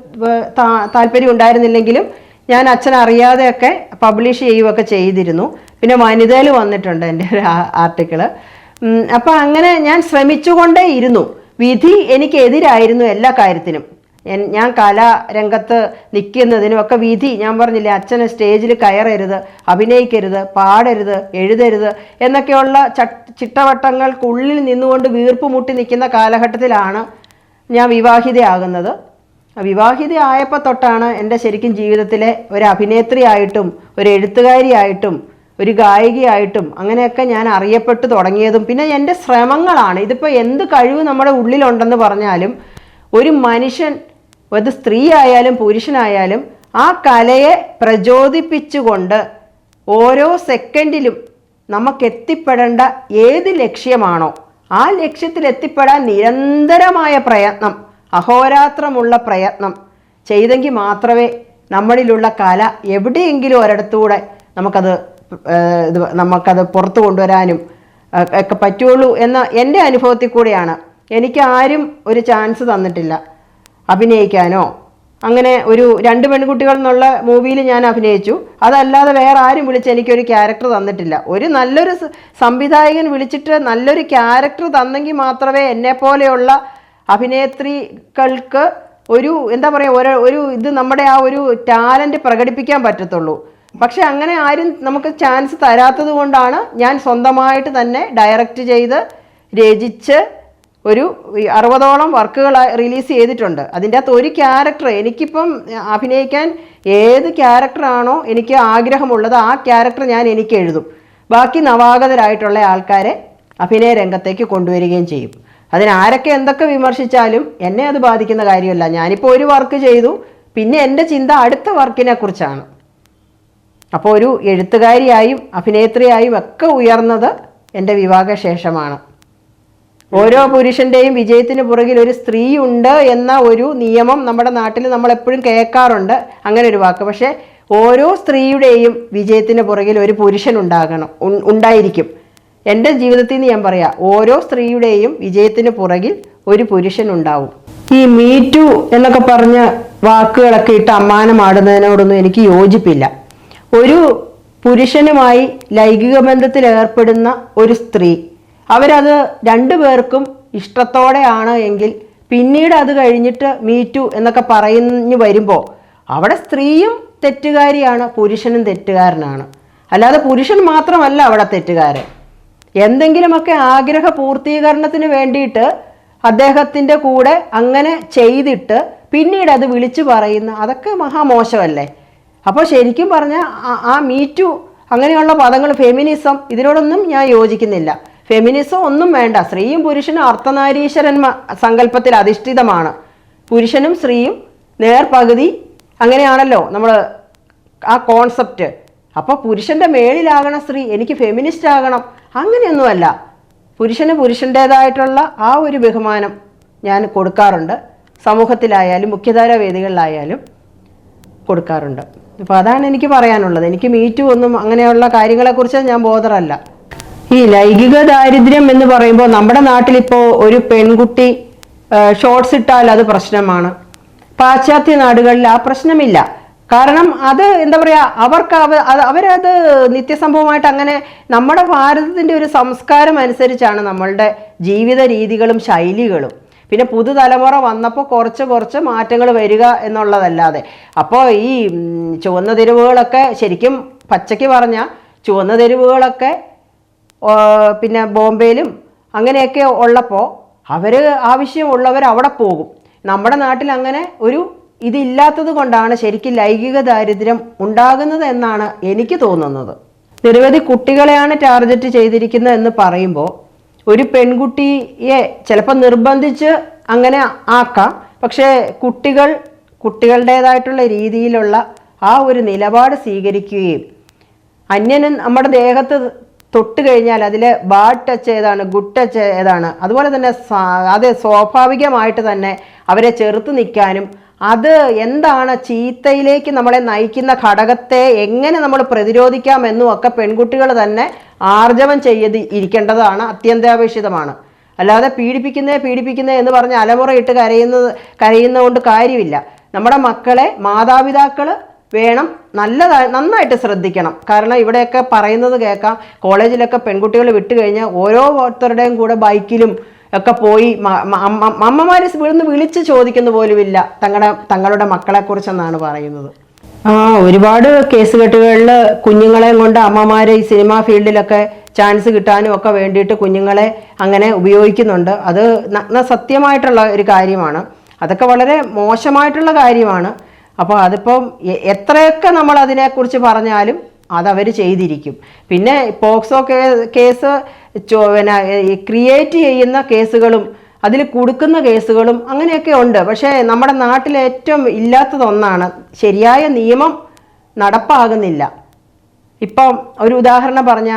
Speaker 1: താല്പര്യം ഉണ്ടായിരുന്നില്ലെങ്കിലും ഞാൻ അച്ഛൻ അറിയാതെയൊക്കെ പബ്ലിഷ് ചെയ്യുകയൊക്കെ ചെയ്തിരുന്നു. പിന്നെ വനിതയിൽ വന്നിട്ടുണ്ട് എന്റെ ഒരു ആർട്ടിക്കിൾ അപ്പം അങ്ങനെ ഞാൻ ശ്രമിച്ചുകൊണ്ടേ ഇരുന്നു വിധി എനിക്കെതിരായിരുന്നു എല്ലാ കാര്യത്തിനും. ഞാൻ കലാരംഗത്ത് നിൽക്കുന്നതിനും ഒക്കെ വിധി ഞാൻ പറഞ്ഞില്ലേ അച്ഛന് സ്റ്റേജിൽ കയറരുത് അഭിനയിക്കരുത് പാടരുത് എഴുതരുത് എന്നൊക്കെയുള്ള ചിട്ടവട്ടങ്ങൾക്കുള്ളിൽ നിന്നുകൊണ്ട് വീർപ്പ് മുട്ടി നിൽക്കുന്ന കാലഘട്ടത്തിലാണ് ഞാൻ വിവാഹിതയാകുന്നത്. വിവാഹിതയായപ്പോൾ തൊട്ടാണ് എന്റെ ശരിക്കും ജീവിതത്തിലെ ഒരു അഭിനേത്രിയായിട്ടും ഒരു എഴുത്തുകാരിയായിട്ടും ഒരു ഗായികയായിട്ടും അങ്ങനെയൊക്കെ ഞാൻ അറിയപ്പെട്ടു തുടങ്ങിയതും. പിന്നെ എന്റെ ശ്രമങ്ങളാണ്. ഇതിപ്പോൾ എന്ത് കഴിവ് നമ്മുടെ ഉള്ളിലുണ്ടെന്ന് പറഞ്ഞാലും ഒരു മനുഷ്യൻ അത് സ്ത്രീ ആയാലും പുരുഷനായാലും ആ കലയെ പ്രചോദിപ്പിച്ചുകൊണ്ട് ഓരോ സെക്കൻഡിലും നമുക്ക് എത്തിപ്പെടേണ്ട ഏത് ലക്ഷ്യമാണോ ആ ലക്ഷ്യത്തിൽ എത്തിപ്പെടാൻ നിരന്തരമായ പ്രയത്നം അഹോരാത്രമുള്ള പ്രയത്നം ചെയ്തെങ്കിൽ മാത്രമേ നമ്മളിലുള്ള കല എവിടെയെങ്കിലും ഒരിടത്തൂടെ നമുക്കത് ഇത് നമുക്കത് പുറത്തു കൊണ്ടുവരാനും ഒക്കെ പറ്റുള്ളൂ എന്ന എന്റെ അനുഭവത്തിൽ കൂടെയാണ്. എനിക്ക് ആരും ഒരു ചാൻസ് തന്നിട്ടില്ല. അഭിനയിക്കാനോ. അങ്ങനെ ഒരു രണ്ട് പെൺകുട്ടികൾ എന്നുള്ള മൂവിയിൽ ഞാൻ അഭിനയിച്ചു. അതല്ലാതെ വേറെ ആരും വിളിച്ച് എനിക്കൊരു ക്യാരക്ടർ തന്നിട്ടില്ല. ഒരു നല്ലൊരു സംവിധായകൻ വിളിച്ചിട്ട് നല്ലൊരു ക്യാരക്ടർ തന്നെങ്കിൽ മാത്രമേ എന്നെ പോലെയുള്ള അഭിനേത്രികൾക്ക് ഒരു എന്താ പറയുക ഒരു ഒരു ഇത് നമ്മുടെ ആ ഒരു ടാലന്റ് പ്രകടിപ്പിക്കാൻ പറ്റത്തുള്ളൂ. പക്ഷെ അങ്ങനെ ആരും നമുക്ക് ചാൻസ് തരാത്തത് കൊണ്ടാണ് ഞാൻ സ്വന്തമായിട്ട് തന്നെ ഡയറക്റ്റ് ചെയ്ത് രചിച്ച് ഒരു അറുപതോളം വർക്കുകൾ റിലീസ് ചെയ്തിട്ടുണ്ട്. അതിന്റെ അകത്ത് ഒരു ക്യാരക്ടർ എനിക്കിപ്പം അഭിനയിക്കാൻ ഏത് ക്യാരക്ടറാണോ എനിക്ക് ആഗ്രഹമുള്ളത് ആ ക്യാരക്ടർ ഞാൻ എനിക്ക് എഴുതും. ബാക്കി നവാഗതരായിട്ടുള്ള ആൾക്കാരെ അഭിനയ രംഗത്തേക്ക് കൊണ്ടുവരികയും ചെയ്യും. അതിനാരൊക്കെ എന്തൊക്കെ വിമർശിച്ചാലും എന്നെ അത് ബാധിക്കുന്ന കാര്യമല്ല. ഞാനിപ്പോൾ ഒരു വർക്ക് ചെയ്തു പിന്നെ എന്റെ ചിന്ത അടുത്ത വർക്കിനെ കുറിച്ചാണ്. അപ്പോൾ ഒരു എഴുത്തുകാരിയായും അഭിനേത്രിയായും ഒക്കെ ഉയർന്നത് എന്റെ വിവാഹശേഷമാണ്. ഓരോ പുരുഷന്റെയും വിജയത്തിന് പുറകിൽ ഒരു സ്ത്രീ ഉണ്ട് എന്ന ഒരു നിയമം നമ്മുടെ നാട്ടിൽ നമ്മൾ എപ്പോഴും കേൾക്കാറുണ്ട്. അങ്ങനെ ഒരു വാക്ക്. പക്ഷേ ഓരോ സ്ത്രീയുടെയും വിജയത്തിന് പുറകിൽ ഒരു പുരുഷൻ ഉണ്ടാകണം ഉണ്ടായിരിക്കും. എന്റെ ജീവിതത്തിൽ നിന്ന് ഞാൻ പറയാ ഓരോ സ്ത്രീയുടെയും വിജയത്തിന് പുറകിൽ ഒരു പുരുഷൻ ഉണ്ടാവും. ഈ മീറ്റു എന്നൊക്കെ പറഞ്ഞ വാക്കുകളൊക്കെ ഇട്ട് അമ്മാനമാടുന്നതിനോടൊന്നും എനിക്ക് യോജിപ്പില്ല. ഒരു പുരുഷനുമായി ലൈംഗിക ബന്ധത്തിൽ ഏർപ്പെടുന്ന ഒരു സ്ത്രീ അവരത് രണ്ടു പേർക്കും ഇഷ്ടത്തോടെയാണ് എങ്കിൽ പിന്നീട് അത് കഴിഞ്ഞിട്ട് മീറ്റു എന്നൊക്കെ പറഞ്ഞു വരുമ്പോൾ അവിടെ സ്ത്രീയും തെറ്റുകാരിയാണ് പുരുഷനും തെറ്റുകാരനാണ്. അല്ലാതെ പുരുഷൻ മാത്രമല്ല അവിടെ തെറ്റുകാരൻ. എന്തെങ്കിലുമൊക്കെ ആഗ്രഹ പൂർത്തീകരണത്തിന് വേണ്ടിയിട്ട് അദ്ദേഹത്തിന്റെ കൂടെ അങ്ങനെ ചെയ്തിട്ട് പിന്നീട് അത് വിളിച്ചു പറയുന്ന അതൊക്കെ മഹാമോശമല്ലേ? അപ്പോൾ ശരിക്കും പറഞ്ഞാൽ ആ മീറ്റു അങ്ങനെയുള്ള പദങ്ങൾ ഫെമിനിസം ഇതിനോടൊന്നും ഞാൻ യോജിക്കുന്നില്ല. ഫെമിനിസം ഒന്നും വേണ്ട. സ്ത്രീയും പുരുഷനും അർത്ഥനാരീശ്വരൻ സങ്കല്പത്തിൽ അധിഷ്ഠിതമാണ്. പുരുഷനും സ്ത്രീയും നേർപകുതി അങ്ങനെയാണല്ലോ നമ്മൾ ആ കോൺസെപ്റ്റ് അപ്പോൾ പുരുഷന്റെ മേളിലാകണം സ്ത്രീ എനിക്ക് ഫെമിനിസ്റ്റ് ആകണം. അങ്ങനെയൊന്നുമല്ല. പുരുഷന് പുരുഷന്റേതായിട്ടുള്ള ആ ഒരു ബഹുമാനം ഞാൻ കൊടുക്കാറുണ്ട്. സമൂഹത്തിലായാലും മുഖ്യധാര വേദികളിലായാലും കൊടുക്കാറുണ്ട്. അപ്പോൾ അതാണ് എനിക്ക് പറയാനുള്ളത്. എനിക്ക് മീറ്റു ഒന്നും അങ്ങനെയുള്ള കാര്യങ്ങളെക്കുറിച്ച് ഞാൻ ബോധറല്ല. ഈ ലൈംഗിക ദാരിദ്ര്യം എന്ന് പറയുമ്പോൾ നമ്മുടെ നാട്ടിൽ നാട്ടിലിപ്പോ ഒരു പെൺകുട്ടി ഷോർട്സ് ഇട്ടാൽ അത് പ്രശ്നമാണ്. പാശ്ചാത്യ നാടുകളിൽ ആ പ്രശ്നമില്ല. കാരണം അത് എന്താ പറയാ അവർക്ക് അവ അവരത് നിത്യസംഭവമായിട്ട് അങ്ങനെ നമ്മുടെ ഭാരതത്തിന്റെ ഒരു സംസ്കാരം അനുസരിച്ചാണ് നമ്മളുടെ ജീവിത രീതികളും ശൈലികളും. പിന്നെ പുതുതലമുറ വന്നപ്പോൾ കുറച്ച് കുറച്ച് മാറ്റങ്ങൾ വരിക എന്നുള്ളതല്ലാതെ. അപ്പോൾ ഈ ചുവന്ന തെരുവുകളൊക്കെ ശരിക്കും പച്ചയ്ക്ക് പറഞ്ഞ ചുവന്ന തെരുവുകളൊക്കെ പിന്നെ ബോംബെയിലും അങ്ങനെയൊക്കെ ഉള്ളപ്പോൾ അവർ ആവശ്യമുള്ളവർ അവിടെ പോകും. നമ്മുടെ നാട്ടിൽ അങ്ങനെ ഒരു ഇതില്ലാത്തത് കൊണ്ടാണ് ശരിക്കും ലൈംഗിക ദാരിദ്ര്യം ഉണ്ടാകുന്നത് എന്നാണ് എനിക്ക് തോന്നുന്നത്. നിരവധി കുട്ടികളെയാണ് ടാർഗറ്റ് ചെയ്തിരിക്കുന്നത് എന്ന് പറയുമ്പോൾ ഒരു പെൺകുട്ടിയെ ചിലപ്പോൾ നിർബന്ധിച്ച് അങ്ങനെ ആക്കാം. പക്ഷേ കുട്ടികൾ കുട്ടികളുടേതായിട്ടുള്ള രീതിയിലുള്ള ആ ഒരു നിലപാട് സ്വീകരിക്കുകയും അന്യനും നമ്മുടെ ദേഹത്ത് തൊട്ട് കഴിഞ്ഞാൽ അതിലെ ബാഡ് ടച്ച് ഏതാണ് ഗുഡ് ടച്ച് ഏതാണ് അതുപോലെ തന്നെ അത് സ്വാഭാവികമായിട്ട് തന്നെ അവരെ ചെറുത്ത് നിൽക്കാനും അത് എന്താണ് ചീത്തയിലേക്ക് നമ്മളെ നയിക്കുന്ന ഘടകത്തെ എങ്ങനെ നമ്മൾ പ്രതിരോധിക്കാം എന്നും ഒക്കെ പെൺകുട്ടികൾ തന്നെ ആർജവം ചെയ്ത് ഇരിക്കേണ്ടതാണ് അത്യന്താപേക്ഷിതമാണ്. അല്ലാതെ പീഡിപ്പിക്കുന്നേ പീഡിപ്പിക്കുന്നേ എന്ന് പറഞ്ഞ് അലമുറയിട്ട് കരയുന്നത് കരയുന്നതുകൊണ്ട് കാര്യമില്ല. നമ്മുടെ മക്കളെ മാതാപിതാക്കൾ വേണം നല്ലതായി നന്നായിട്ട് ശ്രദ്ധിക്കണം. കാരണം ഇവിടെയൊക്കെ പറയുന്നത് കേൾക്കാം കോളേജിലൊക്കെ പെൺകുട്ടികൾ വിട്ടു കഴിഞ്ഞാൽ ഓരോരുത്തരുടെയും കൂടെ ബൈക്കിലും ഒക്കെ പോയി അമ്മമാർ വീടുന്ന് വിളിച്ച് ചോദിക്കുന്ന പോലുമില്ല. തങ്ങളുടെ തങ്ങളുടെ മക്കളെ കുറിച്ചെന്നാണ് പറയുന്നത്. ആ ഒരുപാട് കേസ് കെട്ടുകളിൽ കുഞ്ഞുങ്ങളെയും കൊണ്ട് അമ്മമാരെ ഈ സിനിമാ ഫീൽഡിലൊക്കെ ചാൻസ് കിട്ടാനും ഒക്കെ വേണ്ടിയിട്ട് കുഞ്ഞുങ്ങളെ അങ്ങനെ ഉപയോഗിക്കുന്നുണ്ട്. അത് നഗ്ന സത്യമായിട്ടുള്ള ഒരു കാര്യമാണ്. അതൊക്കെ വളരെ മോശമായിട്ടുള്ള കാര്യമാണ്. അപ്പോൾ അതിപ്പം എത്രയൊക്കെ നമ്മൾ അതിനെക്കുറിച്ച് പറഞ്ഞാലും അതവർ ചെയ്തിരിക്കും. പിന്നെ പോക്സോ കേസ് പിന്നെ ക്രിയേറ്റ് ചെയ്യുന്ന കേസുകളും അതിൽ കൊടുക്കുന്ന കേസുകളും അങ്ങനെയൊക്കെ ഉണ്ട്. പക്ഷേ നമ്മുടെ നാട്ടിൽ ഏറ്റവും ഇല്ലാത്തതൊന്നാണ് ശരിയായ നിയമം നടപ്പാകുന്നില്ല. ഇപ്പം ഒരു ഉദാഹരണം പറഞ്ഞ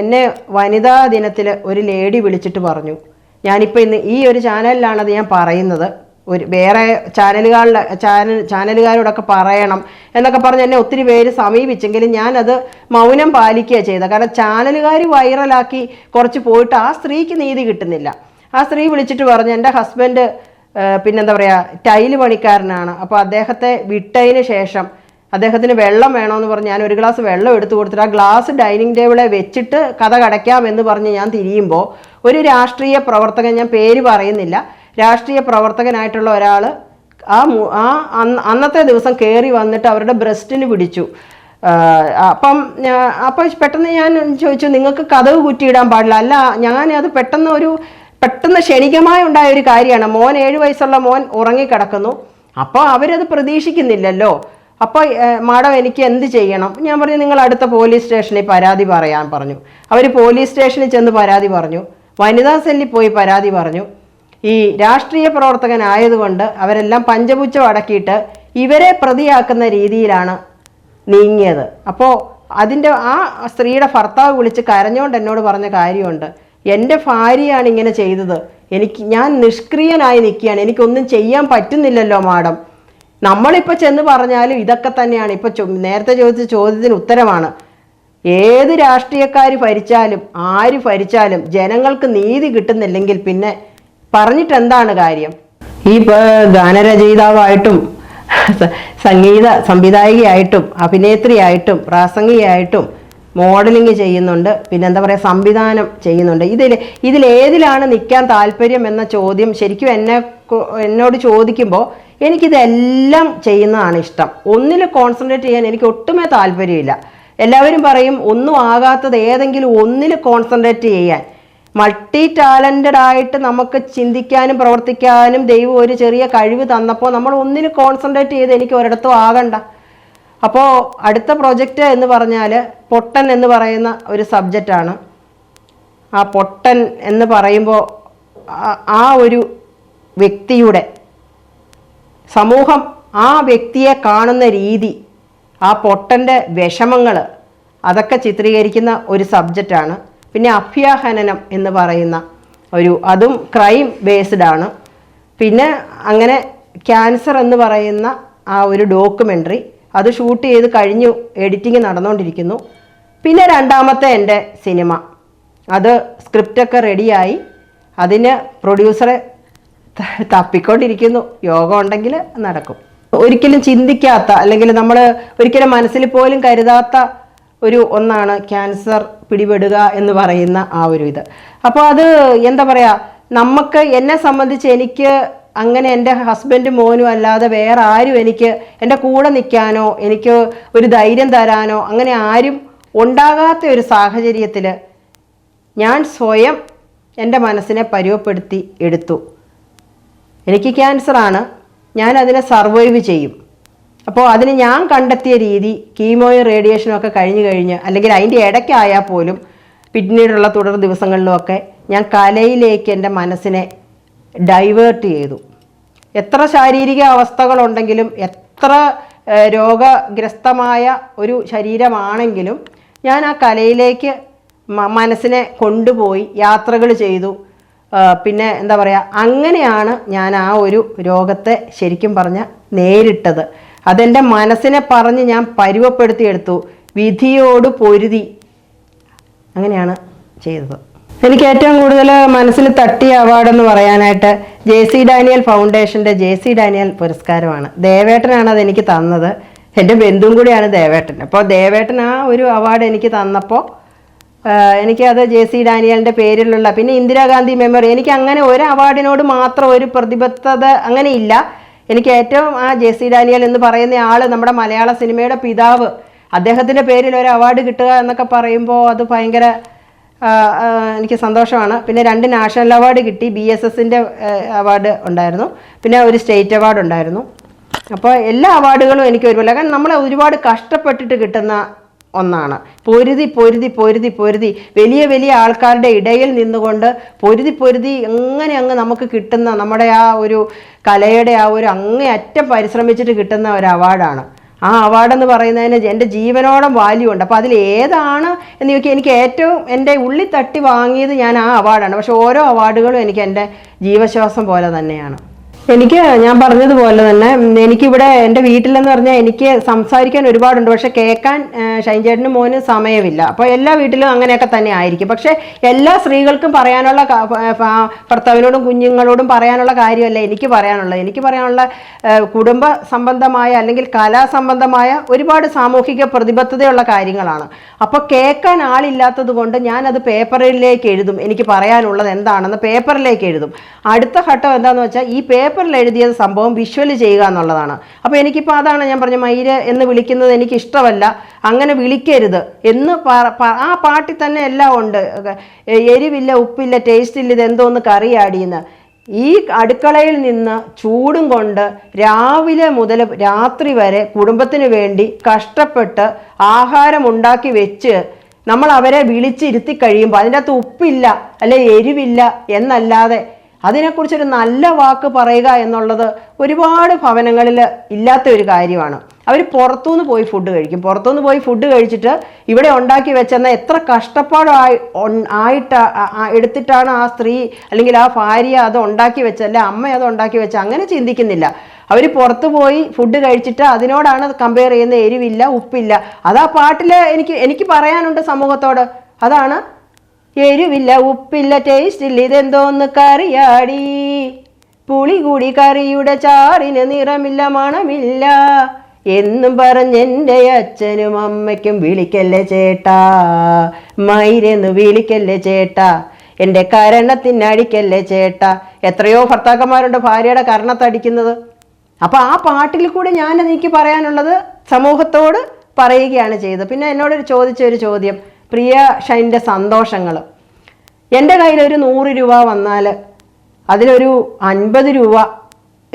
Speaker 1: എന്നെ വനിതാ ദിനത്തിൽ ഒരു ലേഡി വിളിച്ചിട്ട് പറഞ്ഞു. ഞാനിപ്പോൾ ഇന്ന് ഈ ഒരു ചാനലിലാണത് ഞാൻ പറയുന്നത്. ഒരു വേറെ ചാനലുകാരുടെ ചാനൽ ചാനലുകാരോടൊക്കെ പറയണം എന്നൊക്കെ പറഞ്ഞ് എന്നെ ഒത്തിരി പേര് സമീപിച്ചെങ്കിലും ഞാനത് മൗനം പാലിക്കുക ചെയ്ത കാരണം ചാനലുകാർ വൈറലാക്കി കുറച്ച് പോയിട്ട് ആ സ്ത്രീക്ക് നീതി കിട്ടുന്നില്ല. ആ സ്ത്രീ വിളിച്ചിട്ട് പറഞ്ഞു എന്റെ ഹസ്ബൻഡ് പിന്നെന്താ പറയുക ടൈൽ പണിക്കാരനാണ്. അപ്പോൾ അദ്ദേഹത്തെ വിട്ടതിന് ശേഷം അദ്ദേഹത്തിന് വെള്ളം വേണമെന്ന് പറഞ്ഞ് ഞാൻ ഒരു ഗ്ലാസ് വെള്ളം എടുത്തു കൊടുത്തിട്ട് ആ ഗ്ലാസ് ഡൈനിങ് ടേബിളെ വെച്ചിട്ട് കഥ കടയ്ക്കാം എന്ന് പറഞ്ഞ് ഞാൻ തിരിയുമ്പോൾ ഒരു രാഷ്ട്രീയ പ്രവർത്തകൻ ഞാൻ പേര് പറയുന്നില്ല. രാഷ്ട്രീയ പ്രവർത്തകനായിട്ടുള്ള ഒരാൾ ആ ആ അന്ന് അന്നത്തെ ദിവസം കയറി വന്നിട്ട് അവരുടെ ബ്രസ്റ്റിന് പിടിച്ചു. അപ്പം അപ്പം പെട്ടെന്ന് ഞാൻ ചോദിച്ചു നിങ്ങൾക്ക് കഥവ് കുറ്റിയിടാൻ പാടില്ല. അല്ല ഞാൻ അത് പെട്ടെന്ന് ഒരു പെട്ടെന്ന് ക്ഷണികമായി ഉണ്ടായ ഒരു കാര്യമാണ്. മോൻ ഏഴ് വയസ്സുള്ള മോൻ ഉറങ്ങിക്കിടക്കുന്നു. അപ്പോൾ അവരത് പ്രതീക്ഷിക്കുന്നില്ലല്ലോ. അപ്പോൾ മാഡം എനിക്ക് എന്ത് ചെയ്യണം? ഞാൻ പറഞ്ഞു നിങ്ങൾ അടുത്ത പോലീസ് സ്റ്റേഷനിൽ പരാതി പറയാൻ പറഞ്ഞു. അവർ പോലീസ് സ്റ്റേഷനിൽ ചെന്ന് പരാതി പറഞ്ഞു. വനിതാ സെല്ലിൽ പോയി പരാതി പറഞ്ഞു. ഈ രാഷ്ട്രീയ പ്രവർത്തകനായതുകൊണ്ട് അവരെല്ലാം പഞ്ചപുച്ഛം അടക്കിയിട്ട് ഇവരെ പ്രതിയാക്കുന്ന രീതിയിലാണ് നീങ്ങിയത്. അപ്പോൾ അതിന്റെ ആ സ്ത്രീയുടെ ഭർത്താവ് വിളിച്ച് കരഞ്ഞുകൊണ്ട് എന്നോട് പറഞ്ഞ കാര്യമുണ്ട്. എന്റെ ഭാര്യയാണ് ഇങ്ങനെ ചെയ്തത്. എനിക്ക് ഞാൻ നിഷ്ക്രിയനായി നിൽക്കുകയാണ്. എനിക്കൊന്നും ചെയ്യാൻ പറ്റുന്നില്ലല്ലോ മാഡം. നമ്മളിപ്പോൾ ചെന്ന് പറഞ്ഞാലും ഇതൊക്കെ തന്നെയാണ്. ഇപ്പോൾ നേരത്തെ ചോദിച്ച ചോദ്യത്തിന് ഉത്തരമാണ്. ഏത് രാഷ്ട്രീയക്കാർ ഭരിച്ചാലും ആര് ഭരിച്ചാലും ജനങ്ങൾക്ക് നീതി കിട്ടുന്നില്ലെങ്കിൽ പിന്നെ പറഞ്ഞിട്ട് എന്താണ് കാര്യം? ഈ ഗാനരചയിതാവായിട്ടും സംഗീത സംവിധായികയായിട്ടും അഭിനേത്രിയായിട്ടും പ്രാസംഗികയായിട്ടും മോഡലിംഗ് ചെയ്യുന്നുണ്ട്. പിന്നെ എന്താ പറയുക സംവിധാനം ചെയ്യുന്നുണ്ട്. ഇതിൽ ഇതിലേതിലാണ് നിൽക്കാൻ താല്പര്യം എന്ന ചോദ്യം ശരിക്കും എന്നെ എന്നോട് ചോദിക്കുമ്പോൾ എനിക്കിതെല്ലാം ചെയ്യുന്നതാണ് ഇഷ്ടം. ഒന്നിൽ കോൺസെൻട്രേറ്റ് ചെയ്യാൻ എനിക്ക് ഒട്ടുമേ താല്പര്യമില്ല. എല്ലാവരും പറയും ഒന്നും ആകാത്തത് ഏതെങ്കിലും ഒന്നിൽ കോൺസെൻട്രേറ്റ് ചെയ്യാൻ. മൾട്ടി ടാലന്റഡ് ആയിട്ട് നമുക്ക് ചിന്തിക്കാനും പ്രവർത്തിക്കാനും ദൈവം ഒരു ചെറിയ കഴിവ് തന്നപ്പോൾ നമ്മൾ ഒന്നിന് കോൺസെൻട്രേറ്റ് ചെയ്ത് എനിക്ക് ഒരിടത്തും ആകണ്ട. അപ്പോൾ അടുത്ത പ്രൊജക്റ്റ് എന്ന് പറഞ്ഞാൽ പൊട്ടൻ എന്ന് പറയുന്ന ഒരു സബ്ജക്റ്റാണ് ആ പൊട്ടൻ എന്ന് പറയുമ്പോൾ ആ- ഒരു വ്യക്തിയുടെ സമൂഹം ആ വ്യക്തിയെ കാണുന്ന രീതി ആ പൊട്ടന്റെ വിഷമങ്ങൾ അതൊക്കെ ചിത്രീകരിക്കുന്ന ഒരു സബ്ജക്റ്റാണ് പിന്നെ അഭ്യാഹനനം എന്ന് പറയുന്ന ഒരു അതും ക്രൈം ബേസ്ഡ് ആണ്. പിന്നെ അങ്ങനെ ക്യാൻസർ എന്ന് പറയുന്ന ആ ഒരു ഡോക്യുമെന്ററി അത് ഷൂട്ട് ചെയ്ത് കഴിഞ്ഞു എഡിറ്റിംഗ് നടന്നുകൊണ്ടിരിക്കുന്നു പിന്നെ രണ്ടാമത്തെ എന്റെ സിനിമ അത് സ്ക്രിപ്റ്റൊക്കെ റെഡിയായി അതിന് പ്രൊഡ്യൂസറെ തപ്പിക്കൊണ്ടിരിക്കുന്നു. യോഗം ഉണ്ടെങ്കിൽ നടക്കും. ഒരിക്കലും ചിന്തിക്കാത്ത അല്ലെങ്കിൽ നമ്മൾ ഒരിക്കലും മനസ്സിൽ പോലും കരുതാത്ത ഒരു ഒന്നാണ് ക്യാൻസർ പിടിപെടുക എന്ന് പറയുന്ന ആ ഒരു ഇത്. അപ്പോൾ അത് എന്താ പറയുക നമുക്ക് എന്നെ സംബന്ധിച്ച് എനിക്ക് അങ്ങനെ എന്റെ ഹസ്ബൻഡ് മോനും അല്ലാതെ വേറെ ആരും എനിക്ക് എന്റെ കൂടെ നിൽക്കാനോ എനിക്ക് ഒരു ധൈര്യം തരാനോ അങ്ങനെ ആരും ഉണ്ടാകാത്ത ഒരു സാഹചര്യത്തിൽ ഞാൻ സ്വയം എന്റെ മനസ്സിനെ പരുവപ്പെടുത്തി എടുത്തു. എനിക്ക് ക്യാൻസറാണ് ഞാൻ അതിനെ സർവൈവ് ചെയ്യും. അപ്പോൾ അതിന് ഞാൻ കണ്ടെത്തിയ രീതി കീമോയും റേഡിയേഷനും ഒക്കെ കഴിഞ്ഞു കഴിഞ്ഞ് അല്ലെങ്കിൽ അതിന്റെ ഇടയ്ക്കായാൽ പോലും പിന്നീടുള്ള തുടർ ദിവസങ്ങളിലുമൊക്കെ ഞാൻ കലയിലേക്ക് എന്റെ മനസ്സിനെ ഡൈവേർട്ട് ചെയ്തു. എത്ര ശാരീരിക അവസ്ഥകളുണ്ടെങ്കിലും എത്ര രോഗഗ്രസ്തമായ ഒരു ശരീരമാണെങ്കിലും ഞാൻ ആ കലയിലേക്ക് മനസ്സിനെ കൊണ്ടുപോയി യാത്രകൾ ചെയ്തു. പിന്നെ എന്താ പറയുക അങ്ങനെയാണ് ഞാൻ ആ ഒരു രോഗത്തെ ശരിക്കും പറഞ്ഞ നേരിട്ടത്. അതെന്റെ മനസ്സിനെ പറഞ്ഞ് ഞാൻ പരുവപ്പെടുത്തിയെടുത്തു. വിധിയോട് പൊരുതി. അങ്ങനെയാണ് ചെയ്തത്. എനിക്ക് ഏറ്റവും കൂടുതൽ മനസ്സിൽ തട്ടിയ അവാർഡ് എന്ന് പറയാനായിട്ട് ജെ സി ഡാനിയൽ ഫൗണ്ടേഷന്റെ ജെ സി ഡാനിയൽ പുരസ്കാരമാണ്. ദേവേട്ടനാണ് അത് എനിക്ക് തന്നത്. എന്റെ ബന്ധുവും കൂടിയാണ് ദേവേട്ടൻ. അപ്പോൾ ദേവേട്ടൻ ആ ഒരു അവാർഡ് എനിക്ക് തന്നപ്പോൾ എനിക്കത് ജെ സി ഡാനിയലിന്റെ പേരിലുള്ള പിന്നെ ഇന്ദിരാഗാന്ധി മെമ്മറി. എനിക്ക് അങ്ങനെ ഒരു അവാർഡിനോട് മാത്രം ഒരു പ്രതിബദ്ധത അങ്ങനെ ഇല്ല. എനിക്ക് ഏറ്റവും ആ ജെ സി ഡാനിയൽ എന്ന് പറയുന്ന ആൾ നമ്മുടെ മലയാള സിനിമയുടെ പിതാവ്. അദ്ദേഹത്തിന്റെ പേരിൽ ഒരു അവാർഡ് കിട്ടുക എന്നൊക്കെ പറയുമ്പോൾ അത് ഭയങ്കര എനിക്ക് സന്തോഷമാണ്. പിന്നെ രണ്ട് നാഷണൽ അവാർഡ് കിട്ടി. ബി എസ് എസിന്റെ അവാർഡ് ഉണ്ടായിരുന്നു. പിന്നെ ഒരു സ്റ്റേറ്റ് അവാർഡ് ഉണ്ടായിരുന്നു. അപ്പോൾ എല്ലാ അവാർഡുകളും എനിക്ക് ഒരുപോലെ. കാരണം നമ്മൾ ഒരുപാട് കഷ്ടപ്പെട്ടിട്ട് കിട്ടുന്ന ഒന്നാണ്. പൊരുതി പൊരുതി പൊരുതി പൊരുതി. വലിയ വലിയ ആൾക്കാരുടെ ഇടയിൽ നിന്നുകൊണ്ട് പൊരുതി പൊരുതി എങ്ങനെ അങ്ങ് നമുക്ക് കിട്ടുന്ന നമ്മുടെ ആ ഒരു കലയുടെ ആ ഒരു അങ്ങേയറ്റം പരിശ്രമിച്ചിട്ട് കിട്ടുന്ന ഒരു അവാർഡാണ്. ആ അവാർഡെന്ന് പറയുന്നതിന് എന്റെ ജീവനോടം വാല്യൂ ഉണ്ട്. അപ്പോൾ അതിൽ ഏതാണ് എന്ന് ചോദിക്കുക എനിക്ക് ഏറ്റവും എന്റെ ഉള്ളി തട്ടി വാങ്ങിയത് ഞാൻ ആ അവാർഡാണ്. പക്ഷെ ഓരോ അവാർഡുകളും എനിക്ക് എന്റെ ജീവശ്വാസം പോലെ തന്നെയാണ്. എനിക്ക് ഞാൻ പറഞ്ഞതുപോലെ തന്നെ എനിക്കിവിടെ എന്റെ വീട്ടിലെന്ന് പറഞ്ഞാൽ എനിക്ക് സംസാരിക്കാൻ ഒരുപാടുണ്ട്. പക്ഷെ കേൾക്കാൻ ഷൈൻ ചേട്ടനും മോനും സമയമില്ല. അപ്പോൾ എല്ലാ വീട്ടിലും അങ്ങനെയൊക്കെ തന്നെ ആയിരിക്കും. പക്ഷേ എല്ലാ സ്ത്രീകൾക്കും പറയാനുള്ള ഭർത്താവിനോടും കുഞ്ഞുങ്ങളോടും പറയാനുള്ള കാര്യമല്ല എനിക്ക് പറയാനുള്ളത്. എനിക്ക് പറയാനുള്ള കുടുംബ സംബന്ധമായ അല്ലെങ്കിൽ കലാസംബന്ധമായ ഒരുപാട് സാമൂഹിക പ്രതിബദ്ധതയുള്ള കാര്യങ്ങളാണ്. അപ്പോൾ കേൾക്കാൻ ആളില്ലാത്തത് കൊണ്ട് ഞാനത് പേപ്പറിലേക്ക് എഴുതും. എനിക്ക് പറയാനുള്ളത് എന്താണെന്ന് പേപ്പറിലേക്ക് എഴുതും. അടുത്ത ഘട്ടം എന്താണെന്ന് വെച്ചാൽ ഈ പേപ്പറിൽ എഴുതിയ സംഭവം വിഷ്വൽ ചെയ്യുക എന്നുള്ളതാണ്. അപ്പോൾ എനിക്കിപ്പോൾ അതാണ് ഞാൻ പറഞ്ഞ മയിര് എന്ന് വിളിക്കുന്നത് എനിക്ക് ഇഷ്ടമല്ല അങ്ങനെ വിളിക്കരുത് എന്ന് ആ പാട്ടിൽ തന്നെ എല്ലാം ഉണ്ട്. എരിവില്ല ഉപ്പില്ല ടേസ്റ്റ് ഇല്ല ഇതെന്തോന്ന് കറിയാടിയെന്ന്. ഈ അടുക്കളയിൽ നിന്ന് ചൂടും കൊണ്ട് രാവിലെ മുതൽ രാത്രി വരെ കുടുംബത്തിന് വേണ്ടി കഷ്ടപ്പെട്ട് ആഹാരം ഉണ്ടാക്കി വെച്ച് നമ്മൾ അവരെ വിളിച്ചിരുത്തി കഴിയുമ്പോൾ അതിന്റെ അകത്ത് ഉപ്പില്ല അല്ലെ എരിവില്ല എന്നല്ലാതെ അതിനെക്കുറിച്ചൊരു നല്ല വാക്ക് പറയുക എന്നുള്ളത് ഒരുപാട് ഭവനങ്ങളിൽ ഇല്ലാത്ത ഒരു കാര്യമാണ്. അവർ പുറത്തുനിന്ന് പോയി ഫുഡ് കഴിക്കും. പുറത്തുനിന്ന് പോയി ഫുഡ് കഴിച്ചിട്ട് ഇവിടെ ഉണ്ടാക്കി വെച്ചെന്ന എത്ര കഷ്ടപ്പാടായി ആയിട്ട് ആ- ആ- എടുത്തിട്ടാണ് ആ സ്ത്രീ അല്ലെങ്കിൽ ആ ഭാര്യ അത് ഉണ്ടാക്കി വെച്ച അല്ലെ അമ്മ അത് ഉണ്ടാക്കി വെച്ച അങ്ങനെ ചിന്തിക്കുന്നില്ല. അവർ പുറത്തു പോയി ഫുഡ് കഴിച്ചിട്ട് അതിനോടാണ് കമ്പയർ ചെയ്യുന്ന എരിവില്ല ഉപ്പില്ല. അതാ പാട്ടിൽ എനിക്ക് എനിക്ക് പറയാനുണ്ട് സമൂഹത്തോട്. അതാണ് എരിവില്ല ഉപ്പില്ല ടേസ്റ്റ് ഇല്ല ഇതെന്തോന്ന് കറിയാടി? പുളി കൂടി കറിയുടെ ചാറിന് നിറമില്ല മണമില്ല. എന്നും പറഞ്ഞെന്റെ അച്ഛനും അമ്മയ്ക്കും വിളിക്കല്ലേ ചേട്ടാ? മൈരെന്ന് വിളിക്കല്ലേ ചേട്ടാ? എന്റെ കരണത്തിനടിക്കല്ലേ ചേട്ടാ? എത്രയോ ഭർത്താക്കന്മാരുണ്ട് ഭാര്യയുടെ കരണത്തടിക്കുന്നത്. അപ്പോൾ ആ പാട്ടിൽ കൂടെ ഞാൻ എനിക്ക് പറയാനുള്ളത് സമൂഹത്തോട് പറയുകയാണ് ചെയ്തത്. പിന്നെ എന്നോട് ചോദിച്ച ഒരു ചോദ്യം. പ്രിയ ഷൈന്റെ സന്തോഷങ്ങൾ. എന്റെ കയ്യിൽ ഒരു നൂറ് രൂപ വന്നാൽ അതിലൊരു അൻപത് രൂപ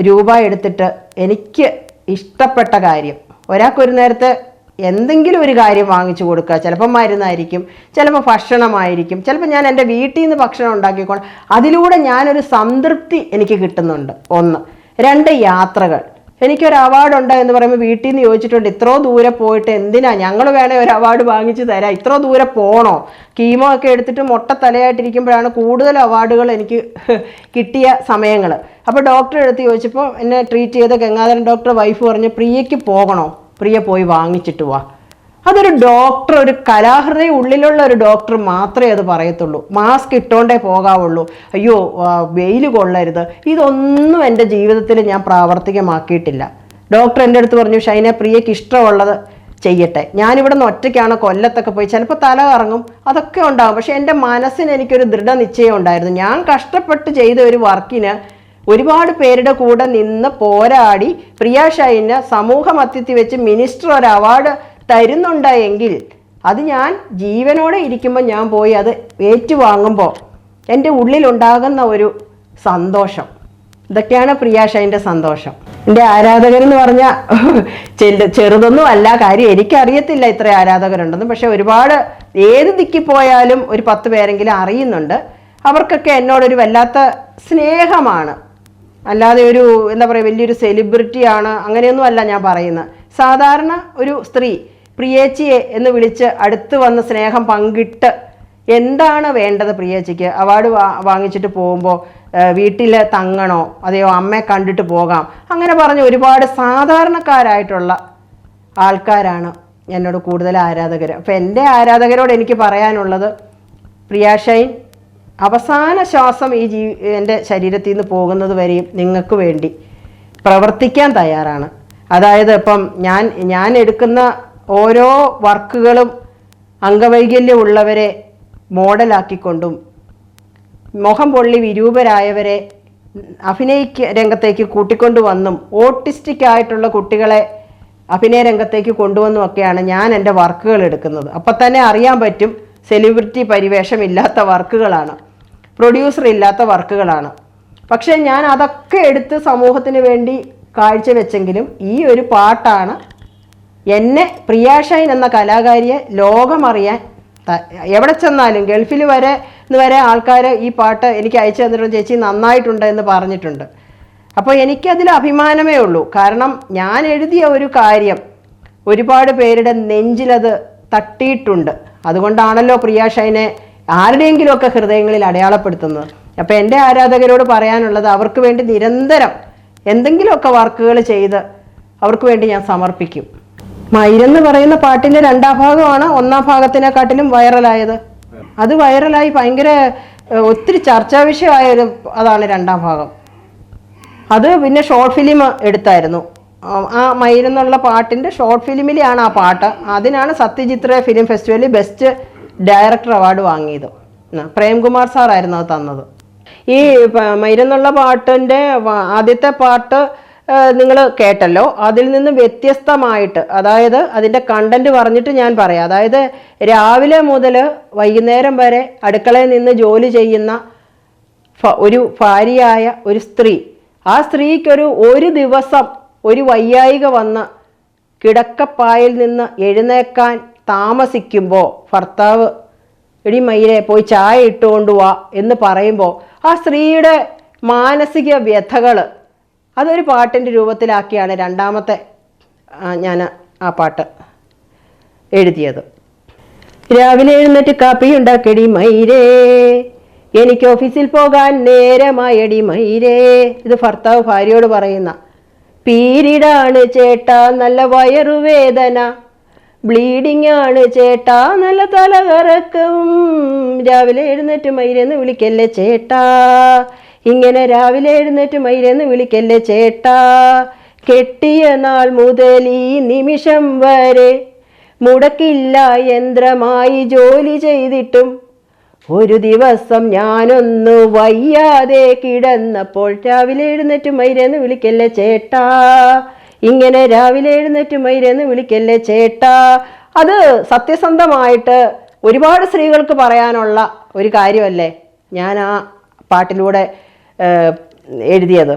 Speaker 1: രൂപ എടുത്തിട്ട് എനിക്ക് ഇഷ്ടപ്പെട്ട കാര്യം. ഒരാൾക്കൊരു നേരത്തെ എന്തെങ്കിലും ഒരു കാര്യം വാങ്ങിച്ചു കൊടുക്കുക. ചിലപ്പോൾ മരുന്നായിരിക്കും ചിലപ്പോൾ ഭക്ഷണമായിരിക്കും ചിലപ്പോൾ ഞാൻ എന്റെ വീട്ടിൽ നിന്ന് ഭക്ഷണം ഉണ്ടാക്കിക്കൊണ്ട് അതിലൂടെ ഞാനൊരു സംതൃപ്തി എനിക്ക് കിട്ടുന്നുണ്ട്. ഒന്ന്. രണ്ട് യാത്രകൾ. എനിക്കൊരു അവാർഡ് ഉണ്ട് എന്ന് പറയുമ്പോൾ വീട്ടിൽ നിന്ന് ചോദിച്ചിട്ടുണ്ട് ഇത്രോ ദൂരെ പോയിട്ട് എന്തിനാ? ഞങ്ങൾ വേണേ ഒരു അവാർഡ് വാങ്ങിച്ചു തരാം. ഇത്രോ ദൂരെ പോണോ? കീമോ ഒക്കെ എടുത്തിട്ട് മൊട്ട തലയായിട്ടിരിക്കുമ്പോഴാണ് കൂടുതൽ അവാർഡുകൾ എനിക്ക് കിട്ടിയ സമയങ്ങൾ അപ്പോൾ ഡോക്ടറെ എടുത്ത് ചോദിച്ചപ്പോൾ എന്നെ ട്രീറ്റ് ചെയ്ത ഗംഗാധരൻ ഡോക്ടർ വൈഫ് പറഞ്ഞു പ്രിയയ്ക്ക് പോകണോ? പ്രിയ പോയി വാങ്ങിച്ചിട്ട് വാ. അതൊരു ഡോക്ടർ ഒരു കലാഹൃദയ ഉള്ളിലുള്ള ഒരു ഡോക്ടർ മാത്രമേ അത് പറയത്തുള്ളൂ. മാസ്ക് ഇട്ടോണ്ടേ പോകാവുള്ളൂ. അയ്യോ വെയിൽ കൊള്ളരുത്. ഇതൊന്നും എന്റെ ജീവിതത്തിൽ ഞാൻ പ്രാവർത്തികമാക്കിയിട്ടില്ല. ഡോക്ടർ എന്റെ അടുത്ത് പറഞ്ഞു ഷൈന പ്രിയയ്ക്ക് ഇഷ്ടമുള്ളത് ചെയ്യട്ടെ. ഞാനിവിടെ നിന്ന് ഒറ്റയ്ക്കാണ് കൊല്ലത്തൊക്കെ പോയി. ചിലപ്പോൾ തല കറങ്ങും. അതൊക്കെ ഉണ്ടാകും പക്ഷേ എന്റെ മനസ്സിന് എനിക്കൊരു ദൃഢനിശ്ചയം ഉണ്ടായിരുന്നു. ഞാൻ കഷ്ടപ്പെട്ട് ചെയ്ത ഒരു വർക്കിന് ഒരുപാട് പേരുടെ കൂടെ നിന്ന് പോരാടി പ്രിയ ഷൈന സമൂഹ മധ്യത്തിൽ വെച്ച് മിനിസ്റ്റർ ഒരു അവാർഡ് തരുന്നുണ്ട് എങ്കിൽ അത് ഞാൻ ജീവനോടെ ഇരിക്കുമ്പോൾ ഞാൻ പോയി അത് ഏറ്റുവാങ്ങുമ്പോൾ എന്റെ ഉള്ളിലുണ്ടാകുന്ന ഒരു സന്തോഷം. ഇതൊക്കെയാണ് പ്രിയാഷന്റെ സന്തോഷം. എന്റെ ആരാധകരെന്ന് പറഞ്ഞാൽ ചെറു ചെറുതൊന്നും അല്ല കാര്യം എനിക്കറിയത്തില്ല ഇത്ര ആരാധകരുണ്ടെന്ന്. പക്ഷെ ഒരുപാട് ഏത് ദിക്കി പോയാലും ഒരു പത്ത് പേരെങ്കിലും അറിയുന്നുണ്ട്. അവർക്കൊക്കെ എന്നോടൊരു വല്ലാത്ത സ്നേഹമാണ്. അല്ലാതെ ഒരു എന്താ പറയുക വലിയൊരു സെലിബ്രിറ്റിയാണ് അങ്ങനെയൊന്നും അല്ല ഞാൻ പറയുന്നത്. സാധാരണ ഒരു സ്ത്രീ പ്രിയേച്ചിയെ എന്ന് വിളിച്ച് അടുത്ത് വന്ന് സ്നേഹം പങ്കിട്ട് എന്താണ് വേണ്ടത് പ്രിയേച്ചിക്ക്? അവാർഡ് വാങ്ങിച്ചിട്ട് പോകുമ്പോൾ വീട്ടിൽ തങ്ങണോ? അതെയോ അമ്മയെ കണ്ടിട്ട് പോകാം? അങ്ങനെ പറഞ്ഞ് ഒരുപാട് സാധാരണക്കാരായിട്ടുള്ള ആൾക്കാരാണ് എന്നോട് കൂടുതൽ ആരാധകർ അപ്പോൾ എന്റെ ആരാധകരോട് എനിക്ക് പറയാനുള്ളത് പ്രിയാഷൈൻ അവസാന ശ്വാസം ഈ ജീ എന്റെ ശരീരത്തിൽ നിന്ന് പോകുന്നത് വരെയും നിങ്ങൾക്ക് വേണ്ടി പ്രവർത്തിക്കാൻ തയ്യാറാണ്. അതായത് ഇപ്പം ഞാൻ ഞാൻ എടുക്കുന്ന ഓരോ വർക്കുകളും അംഗവൈകല്യമുള്ളവരെ മോഡലാക്കിക്കൊണ്ടും മുഖം പൊള്ളി വിരൂപരായവരെ അഭിനയിക്ക രംഗത്തേക്ക് കൂട്ടിക്കൊണ്ടുവന്നും ഓട്ടിസ്റ്റിക് ആയിട്ടുള്ള കുട്ടികളെ അഭിനയ രംഗത്തേക്ക് കൊണ്ടുവന്നുമൊക്കെയാണ് ഞാൻ എന്റെ വർക്കുകൾ എടുക്കുന്നത്. അപ്പം തന്നെ അറിയാൻ പറ്റും സെലിബ്രിറ്റി പരിവേഷം ഇല്ലാത്ത വർക്കുകളാണ്. പ്രൊഡ്യൂസർ ഇല്ലാത്ത വർക്കുകളാണ്. പക്ഷേ ഞാൻ അതൊക്കെ എടുത്ത് സമൂഹത്തിന് വേണ്ടി കാഴ്ചവെച്ചെങ്കിലും ഈ ഒരു പാട്ടാണ് എന്നെ പ്രിയാഷൈൻ എന്ന കലാകാരിയെ ലോകമറിയാൻ എവിടെ ചെന്നാലും ഗൾഫിൽ വരെ ഇന്ന് വരെ ആൾക്കാർ ഈ പാട്ട് എനിക്ക് അയച്ചു തന്നിട്ടുണ്ട്. ചേച്ചി നന്നായിട്ടുണ്ട് എന്ന് പറഞ്ഞിട്ടുണ്ട്. അപ്പോൾ എനിക്കതിൽ അഭിമാനമേ ഉള്ളൂ. കാരണം ഞാൻ എഴുതിയ ഒരു കാര്യം ഒരുപാട് പേരുടെ നെഞ്ചിലത് തട്ടിയിട്ടുണ്ട്. അതുകൊണ്ടാണല്ലോ പ്രിയാഷൈനെ ആരുടെയെങ്കിലുമൊക്കെ ഹൃദയങ്ങളിൽ അടയാളപ്പെടുത്തുന്നത്. അപ്പോൾ എന്റെ ആരാധകരോട് പറയാനുള്ളത് അവർക്ക് വേണ്ടി നിരന്തരം എന്തെങ്കിലുമൊക്കെ വർക്കുകൾ ചെയ്ത് അവർക്ക് വേണ്ടി ഞാൻ സമർപ്പിക്കും. മയിലെന്ന് പറയുന്ന പാട്ടിന്റെ രണ്ടാം ഭാഗമാണ് ഒന്നാം ഭാഗത്തിനെക്കാട്ടിലും വൈറലായത്. അത് വൈറലായി ഭയങ്കര ഒത്തിരി ചർച്ചാ വിഷയമായ ഒരു അതാണ് രണ്ടാം ഭാഗം. അത് പിന്നെ ഷോർട്ട് ഫിലിം എടുത്തായിരുന്നു. ആ- മയിലെന്നുള്ള പാട്ടിന്റെ ഷോർട്ട് ഫിലിമിലെയാണ് ആ പാട്ട്. അതിനാണ് സത്യജിത്ര ഫിലിം ഫെസ്റ്റിവലിൽ ബെസ്റ്റ് ഡയറക്ടർ അവാർഡ് വാങ്ങിയത്. പ്രേംകുമാർ സാറായിരുന്നു അത് തന്നത്. ഈ മയിലെന്നുള്ള പാട്ടിന്റെ ആദ്യത്തെ പാട്ട് നിങ്ങൾ കേട്ടല്ലോ. അതിൽ നിന്ന് വ്യത്യസ്തമായിട്ട് അതായത് അതിന്റെ കണ്ടന്റ് പറഞ്ഞിട്ട് ഞാൻ പറയാം. അതായത് രാവിലെ മുതൽ വൈകുന്നേരം വരെ അടുക്കളയിൽ നിന്ന് ജോലി ചെയ്യുന്ന ഒരു ഭാര്യയായ ഒരു സ്ത്രീ. ആ സ്ത്രീക്കൊരു ഒരു ദിവസം ഒരു വയ്യായിക വന്ന് കിടക്കപ്പായിൽ നിന്ന് എഴുന്നേക്കാൻ താമസിക്കുമ്പോൾ ഭർത്താവ് എടി മയിലെ പോയി ചായ ഇട്ടുകൊണ്ട് വാ എന്ന് പറയുമ്പോൾ ആ സ്ത്രീയുടെ മാനസിക വ്യഥകൾ അതൊരു പാട്ടിന്റെ രൂപത്തിലാക്കിയാണ് രണ്ടാമത്തെ ഞാൻ ആ പാട്ട് എഴുതിയത്. രാവിലെ എഴുന്നേറ്റ് കാപ്പി ഉണ്ടാക്കടി മൈരേ എനിക്ക് ഓഫീസിൽ പോകാൻ നേരമായടി മൈരേ. ഇത് ഭർത്താവ് ഭാര്യയോട് പറയുന്ന പീരിഡാണ് ചേട്ടാ നല്ല വയറുവേദന ബ്ലീഡിംഗ് ആണ് ചേട്ടാ നല്ല തലകറക്കും. രാവിലെ എഴുന്നേറ്റ് മൈരെന്ന് വിളിക്കല്ലേ ചേട്ടാ ഇങ്ങനെ രാവിലെ എഴുന്നേറ്റ് മയിലെന്ന് വിളിക്കല്ലേ ചേട്ടാ. കെട്ടിയ നാൾ മുതൽ ഈ നിമിഷം വരെ മുടക്കില്ല യന്ത്രമായി ജോലി ചെയ്തിട്ടും. ഒരു ദിവസം ഞാനൊന്ന് വയ്യാതെ കിടന്നപ്പോൾ രാവിലെ എഴുന്നേറ്റ് മയിലെന്ന് വിളിക്കല്ലേ ചേട്ടാ. ഇങ്ങനെ രാവിലെ എഴുന്നേറ്റ് മയിലെന്ന് വിളിക്കല്ലേ ചേട്ടാ. അത് സത്യസന്ധമായിട്ട് ഒരുപാട് സ്ത്രീകൾക്ക് പറയാനുള്ള ഒരു കാര്യമല്ലേ? ഞാൻ ആ പാട്ടിലൂടെ എഴുതിയത്.